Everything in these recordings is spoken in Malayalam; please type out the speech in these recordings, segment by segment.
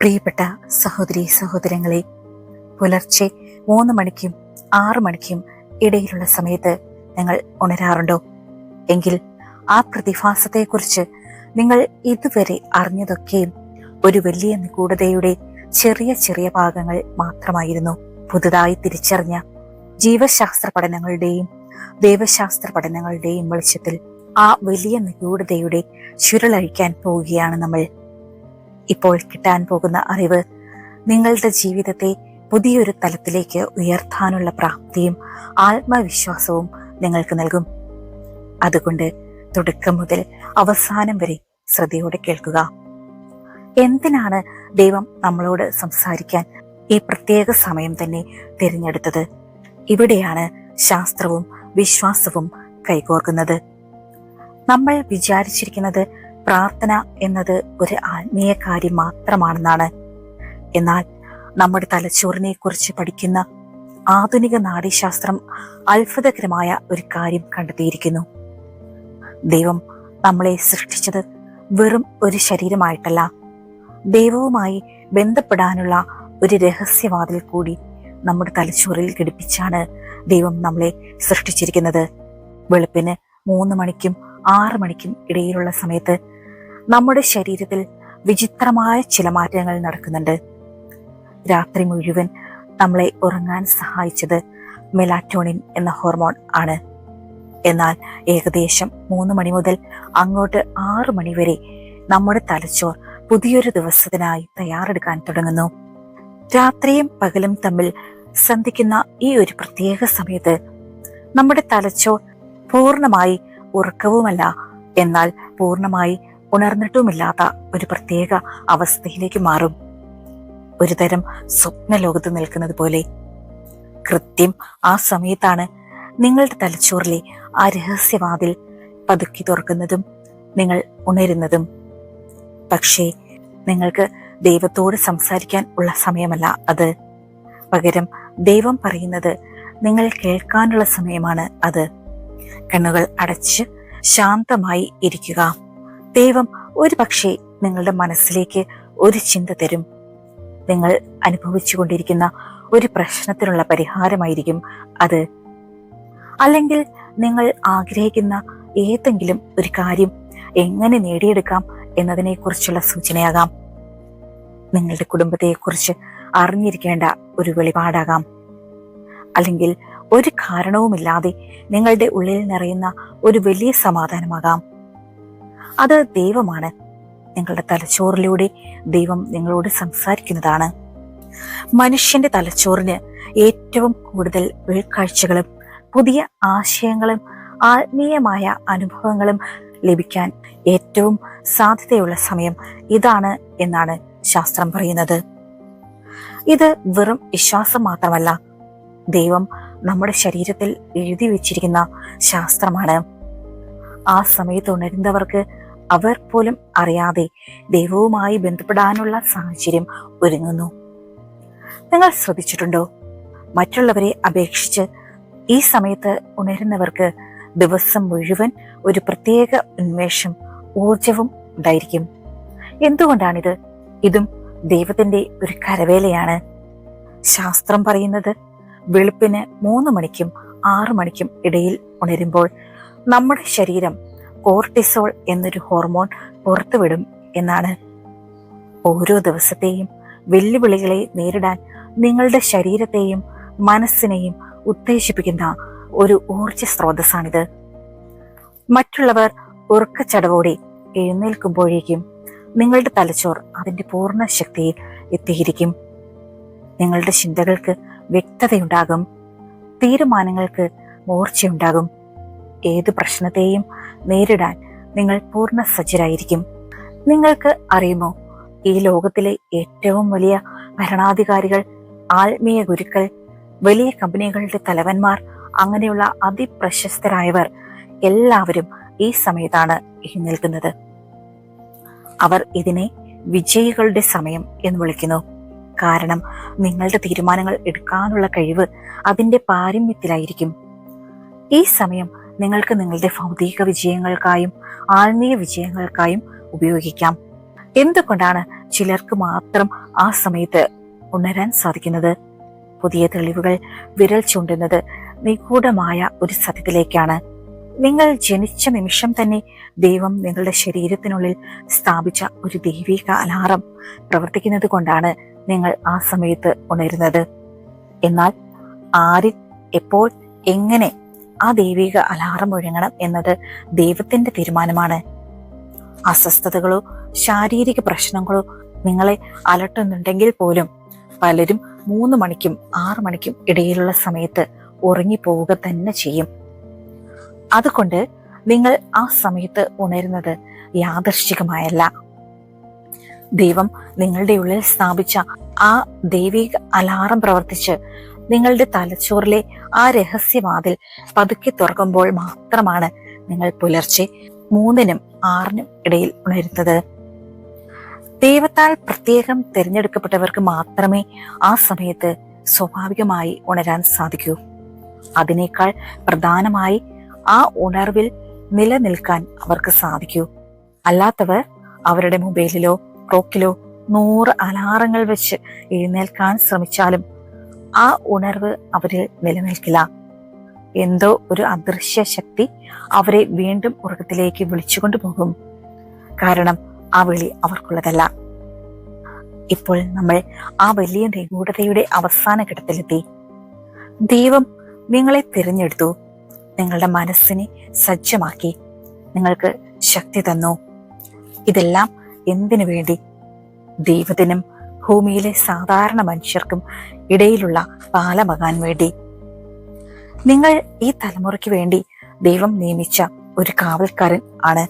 പ്രിയപ്പെട്ട സഹോദരി സഹോദരങ്ങളെ പുലർച്ചെ മൂന്ന് മണിക്കും ആറ് മണിക്കും ഇടയിലുള്ള സമയത്ത് നിങ്ങൾ ഉണരാറുണ്ടോ? എങ്കിൽ ആ പ്രതിഭാസത്തെക്കുറിച്ച് നിങ്ങൾ ഇതുവരെ അറിഞ്ഞതൊക്കെയും ഒരു വലിയ നിഗൂഢതയുടെ ചെറിയ ചെറിയ ഭാഗങ്ങൾ മാത്രമായിരുന്നു. പുതുതായി തിരിച്ചറിഞ്ഞ ജീവശാസ്ത്ര പഠനങ്ങളുടെയും ദൈവശാസ്ത്ര പഠനങ്ങളുടെയും വെളിച്ചത്തിൽ ആ വലിയ നിഗൂഢതയുടെ ചുരുളഴിക്കാൻ പോവുകയാണ് നമ്മൾ. ഇപ്പോൾ കിട്ടാൻ പോകുന്ന അറിവ് നിങ്ങളുടെ ജീവിതത്തെ പുതിയൊരു തലത്തിലേക്ക് ഉയർത്താനുള്ള പ്രാപ്തിയും ആത്മവിശ്വാസവും നിങ്ങൾക്ക് നൽകും. അതുകൊണ്ട് തുടക്കം മുതൽ അവസാനം വരെ ശ്രദ്ധയോടെ കേൾക്കുക. എന്തിനാണ് ദൈവം നമ്മളോട് സംസാരിക്കാൻ ഈ പ്രത്യേക സമയം തന്നെ തിരഞ്ഞെടുത്തത്? ഇവിടെയാണ് ശാസ്ത്രവും വിശ്വാസവും കൈകോർക്കുന്നത്. നമ്മൾ വിചാരിച്ചിരിക്കുന്നത് പ്രാർത്ഥന എന്നത് ഒരു ആത്മീയ കാര്യം മാത്രമാണെന്നാണ്. എന്നാൽ നമ്മുടെ തലച്ചോറിനെ കുറിച്ച് പഠിക്കുന്ന ആധുനിക നാഡീശാസ്ത്രം അത്ഭുതകരമായ ഒരു കാര്യം കണ്ടെത്തിയിരിക്കുന്നു. ദൈവം നമ്മളെ സൃഷ്ടിച്ചത് വെറും ഒരു ശരീരമായിട്ടല്ല. ദൈവവുമായി ബന്ധപ്പെടാനുള്ള ഒരു രഹസ്യവാതിൽ കൂടി നമ്മുടെ തലച്ചോറിൽ ഘടിപ്പിച്ചാണ് ദൈവം നമ്മളെ സൃഷ്ടിച്ചിരിക്കുന്നത്. വെളുപ്പിന് മൂന്ന് മണിക്കും ആറ് മണിക്കും ഇടയിലുള്ള സമയത്ത് നമ്മുടെ ശരീരത്തിൽ വിചിത്രമായ ചില മാറ്റങ്ങൾ നടക്കുന്നുണ്ട്. രാത്രി മുഴുവൻ നമ്മളെ ഉറങ്ങാൻ സഹായിച്ചത് മെലാറ്റോണിൻ എന്ന ഹോർമോൺ ആണ്. എന്നാൽ ഏകദേശം മൂന്ന് മണി മുതൽ അങ്ങോട്ട് ആറ് മണി വരെ നമ്മുടെ തലച്ചോർ പുതിയൊരു ദിവസത്തിനായി തയ്യാറെടുക്കാൻ തുടങ്ങുന്നു. രാത്രിയും പകലും തമ്മിൽ സന്ധിക്കുന്ന ഈ ഒരു പ്രത്യേക സമയത്ത് നമ്മുടെ തലച്ചോർ പൂർണമായി ഉറക്കവുമല്ല. എന്നാൽ പൂർണമായി ഉണർന്നിട്ടുമില്ലാത്ത ഒരു പ്രത്യേക അവസ്ഥയിലേക്ക് മാറും. ഒരു തരം സ്വപ്ന ലോകത്ത് നിൽക്കുന്നത് പോലെ കൃത്യം ആ സമയത്താണ് നിങ്ങളുടെ തലച്ചോറിലെ ആ രഹസ്യവാതിൽ പതുക്കി തുറക്കുന്നതും നിങ്ങൾ ഉണരുന്നതും. പക്ഷേ നിങ്ങൾക്ക് ദൈവത്തോട് സംസാരിക്കാൻ ഉള്ള സമയമല്ല അത്. പകരം ദൈവം പറയുന്നത് നിങ്ങൾ കേൾക്കാനുള്ള സമയമാണ് അത്. കണ്ണുകൾ അടച്ച് ശാന്തമായി ഇരിക്കുക. ദൈവം ഒരു പക്ഷേ നിങ്ങളുടെ മനസ്സിലേക്ക് ഒരു ചിന്ത തരും. നിങ്ങൾ അനുഭവിച്ചു കൊണ്ടിരിക്കുന്ന ഒരു പ്രശ്നത്തിനുള്ള പരിഹാരമായിരിക്കും അത്. അല്ലെങ്കിൽ നിങ്ങൾ ആഗ്രഹിക്കുന്ന ഏതെങ്കിലും ഒരു കാര്യം എങ്ങനെ നേടിയെടുക്കാം എന്നതിനെക്കുറിച്ചുള്ള സൂചനയാകാം. നിങ്ങളുടെ കുടുംബത്തെക്കുറിച്ച് അറിഞ്ഞിരിക്കേണ്ട ഒരു വെളിപാടാകാം. അല്ലെങ്കിൽ ഒരു കാരണവുമില്ലാതെ നിങ്ങളുടെ ഉള്ളിൽ നിറയുന്ന ഒരു വലിയ സമാധാനമാകാം. അത് ദൈവമാണ്. നിങ്ങളുടെ തലച്ചോറിലൂടെ ദൈവം നിങ്ങളോട് സംസാരിക്കുന്നതാണ്. മനുഷ്യന്റെ തലച്ചോറിന് ഏറ്റവും കൂടുതൽ ഉൾക്കാഴ്ചകളും പുതിയ ആശയങ്ങളും ആത്മീയമായ അനുഭവങ്ങളും ലഭിക്കാൻ ഏറ്റവും സാധ്യതയുള്ള സമയം ഇതാണ് എന്നാണ് ശാസ്ത്രം പറയുന്നത്. ഇത് വെറും വിശ്വാസം മാത്രമല്ല. ദൈവം നമ്മുടെ ശരീരത്തിൽ എഴുതി വെച്ചിരിക്കുന്ന ശാസ്ത്രമാണ്. ആ സമയത്ത് ഉണരുന്നവർക്ക് അവർ പോലും അറിയാതെ ദൈവവുമായി ബന്ധപ്പെടാനുള്ള സാഹചര്യം ഒരുങ്ങുന്നു. നിങ്ങൾ ശ്രദ്ധിച്ചിട്ടുണ്ടോ? മറ്റുള്ളവരെ അപേക്ഷിച്ച് ഈ സമയത്ത് ഉണരുന്നവർക്ക് ദിവസം മുഴുവൻ ഒരു പ്രത്യേക ഉന്മേഷം ഊർജവും ഉണ്ടായിരിക്കും. എന്തുകൊണ്ടാണിത്? ഇതും ദൈവത്തിന്റെ ഒരു കരവേലയാണ്. ശാസ്ത്രം പറയുന്നത് വെളുപ്പിന് മൂന്ന് മണിക്കും ആറു മണിക്കും ഇടയിൽ ഉണരുമ്പോൾ നമ്മുടെ ശരീരം കോർട്ടിസോൾ എന്നൊരു ഹോർമോൺ പുറത്തുവിടും എന്നാണ്. ഓരോ ദിവസത്തെയും വെല്ലുവിളികളെ നേരിടാൻ നിങ്ങളുടെ ശരീരത്തെയും മനസ്സിനെയും ഉത്തേജിപ്പിക്കുന്ന ഒരു ഊർജ സ്രോതസ്സാണിത്. മറ്റുള്ളവർ ഉറക്കച്ചടവോടെ എഴുന്നേൽക്കുമ്പോഴേക്കും നിങ്ങളുടെ തലച്ചോർ അതിന്റെ പൂർണ ശക്തിയിൽ എത്തിയിരിക്കും. നിങ്ങളുടെ ചിന്തകൾക്ക് വ്യക്തതയുണ്ടാകും. തീരുമാനങ്ങൾക്ക് മൂർച്ചയുണ്ടാകും. ഏത് പ്രശ്നത്തെയും നേരിടാൻ നിങ്ങൾ പൂർണ സജ്ജരായിരിക്കും. നിങ്ങൾക്ക് അറിയുമോ ഈ ലോകത്തിലെ ഏറ്റവും വലിയ ഭരണാധികാരികൾ ആത്മീയ ഗുരുക്കൾ വലിയ കമ്പനികളുടെ തലവന്മാർ അങ്ങനെയുള്ള അതിപ്രശസ്തരായവർ എല്ലാവരും ഈ സമയത്താണ് എഴുന്നേൽക്കുന്നത് അവർ ഇതിനെ വിജയികളുടെ സമയം എന്ന് വിളിക്കുന്നു. കാരണം നിങ്ങളുടെ തീരുമാനങ്ങൾ എടുക്കാനുള്ള കഴിവ് അതിന്റെ പാരമ്യത്തിലായിരിക്കും. ഈ സമയം നിങ്ങൾക്ക് നിങ്ങളുടെ ഭൗതിക വിജയങ്ങൾക്കായും ആത്മീയ വിജയങ്ങൾക്കായും ഉപയോഗിക്കാം. എന്തുകൊണ്ടാണ് ചിലർക്ക് മാത്രം ആ സമയത്ത് ഉണരാൻ സാധിക്കുന്നത്? പുതിയ തെളിവുകൾ വിരൽ ചൂണ്ടുന്നത് നിഗൂഢമായ ഒരു സത്യത്തിലേക്കാണ്. നിങ്ങൾ ജനിച്ച നിമിഷം തന്നെ ദൈവം നിങ്ങളുടെ ശരീരത്തിനുള്ളിൽ സ്ഥാപിച്ച ഒരു ദൈവിക അലാറം പ്രവർത്തിക്കുന്നത് കൊണ്ടാണ് നിങ്ങൾ ആ സമയത്ത് ഉണരുന്നത്. എന്നാൽ ആരിൽ എപ്പോൾ എങ്ങനെ ആ ദൈവിക അലാറം ഒഴുങ്ങണം എന്നത് ദൈവത്തിന്റെ തീരുമാനമാണ്. അസ്വസ്ഥതകളോ ശാരീരിക പ്രശ്നങ്ങളോ നിങ്ങളെ അലട്ടുന്നുണ്ടെങ്കിൽ പോലും പലരും മൂന്ന് മണിക്കും ആറു മണിക്കും ഇടയിലുള്ള സമയത്ത് ഉറങ്ങിപ്പോവുക തന്നെ ചെയ്യും. അതുകൊണ്ട് നിങ്ങൾ ആ സമയത്ത് ഉണരുന്നത് യാദർശികമായല്ല ദൈവം നിങ്ങളുടെ ഉള്ളിൽ സ്ഥാപിച്ച ആ ദൈവിക അലാറം പ്രവർത്തിച്ച് നിങ്ങളുടെ തലച്ചോറിലെ ആ രഹസ്യവാതിൽ പതുക്കെ തുറക്കുമ്പോൾ മാത്രമാണ് നിങ്ങൾ പുലർച്ചെ മൂന്നിനും ആറിനും ഇടയിൽ ഉണരുന്നത്. ദൈവത്താൽ പ്രത്യേകം തിരഞ്ഞെടുക്കപ്പെട്ടവർക്ക് മാത്രമേ ആ സമയത്ത് സ്വാഭാവികമായി ഉണരാൻ സാധിക്കൂ. അതിനേക്കാൾ പ്രധാനമായി ആ ഉണർവിൽ നിലനിൽക്കാൻ അവർക്ക് സാധിക്കൂ. അല്ലാത്തവർ അവരുടെ മൊബൈലിലോ ക്ലോക്കിലോ നൂറ് അലാറങ്ങൾ വെച്ച് എഴുന്നേൽക്കാൻ ശ്രമിച്ചാലും ആ ഉണർവ് അവരിൽ നിലനിൽക്കില്ല. എന്തോ ഒരു അദൃശ്യ ശക്തി അവരെ വീണ്ടും ഉറക്കത്തിലേക്ക് വിളിച്ചുകൊണ്ടു പോകും. കാരണം ആ വിളി അവർക്കുള്ളതല്ല. ഇപ്പോൾ നമ്മൾ ആ വലിയ നിഗൂഢതയുടെ അവസാന ഘട്ടത്തിലെത്തി. ദൈവം നിങ്ങളെ തിരഞ്ഞെടുത്തു. നിങ്ങളുടെ മനസ്സിനെ സജ്ജമാക്കി. നിങ്ങൾക്ക് ശക്തി തന്നു. ഇതെല്ലാം എന്തിനു വേണ്ടി? ദൈവത്തിനും ഭൂമിയിലെ സാധാരണ മനുഷ്യർക്കും ഇടയിലുള്ള പാലമാകാൻ വേണ്ടി. നിങ്ങൾ ഈ തലമുറയ്ക്ക് വേണ്ടി ദൈവം നിയമിച്ച ഒരു കാവൽക്കാരൻ ആണ്.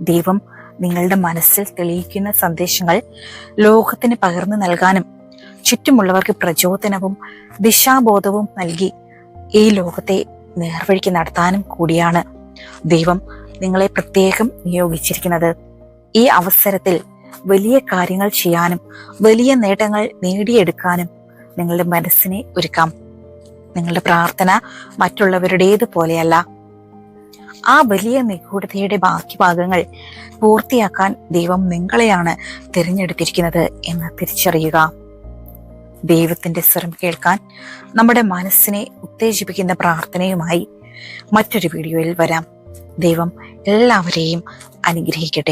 ദൈവം നിങ്ങളുടെ മനസ്സിൽ തെളിയിക്കുന്ന സന്ദേശങ്ങൾ ലോകത്തിന് പകർന്നു നൽകാനും ചുറ്റുമുള്ളവർക്ക് പ്രചോദനവും ദിശാബോധവും നൽകി ഈ ലോകത്തെ നേർവഴിക്ക് നടത്താനും കൂടിയാണ് ദൈവം നിങ്ങളെ പ്രത്യേകം നിയോഗിച്ചിരിക്കുന്നത്. ഈ അവസരത്തിൽ വലിയ കാര്യങ്ങൾ ചെയ്യാനും വലിയ നേട്ടങ്ങൾ നേടിയെടുക്കാനും നിങ്ങളുടെ മനസ്സിനെ ഒരുക്കാം. നിങ്ങളുടെ പ്രാർത്ഥന മറ്റുള്ളവരുടേത് പോലെയല്ല. ആ വലിയ നിഗൂഢതയുടെ ബാക്കി ഭാഗങ്ങൾ പൂർത്തിയാക്കാൻ ദൈവം നിങ്ങളെയാണ് തിരഞ്ഞെടുത്തിരിക്കുന്നത് എന്ന് തിരിച്ചറിയുക. ദൈവത്തിന്റെ സ്വരം കേൾക്കാൻ നമ്മുടെ മനസ്സിനെ ഉത്തേജിപ്പിക്കുന്ന പ്രാർത്ഥനയുമായി മറ്റൊരു വീഡിയോയിൽ വരാം. ദൈവം എല്ലാവരെയും അനുഗ്രഹിക്കട്ടെ.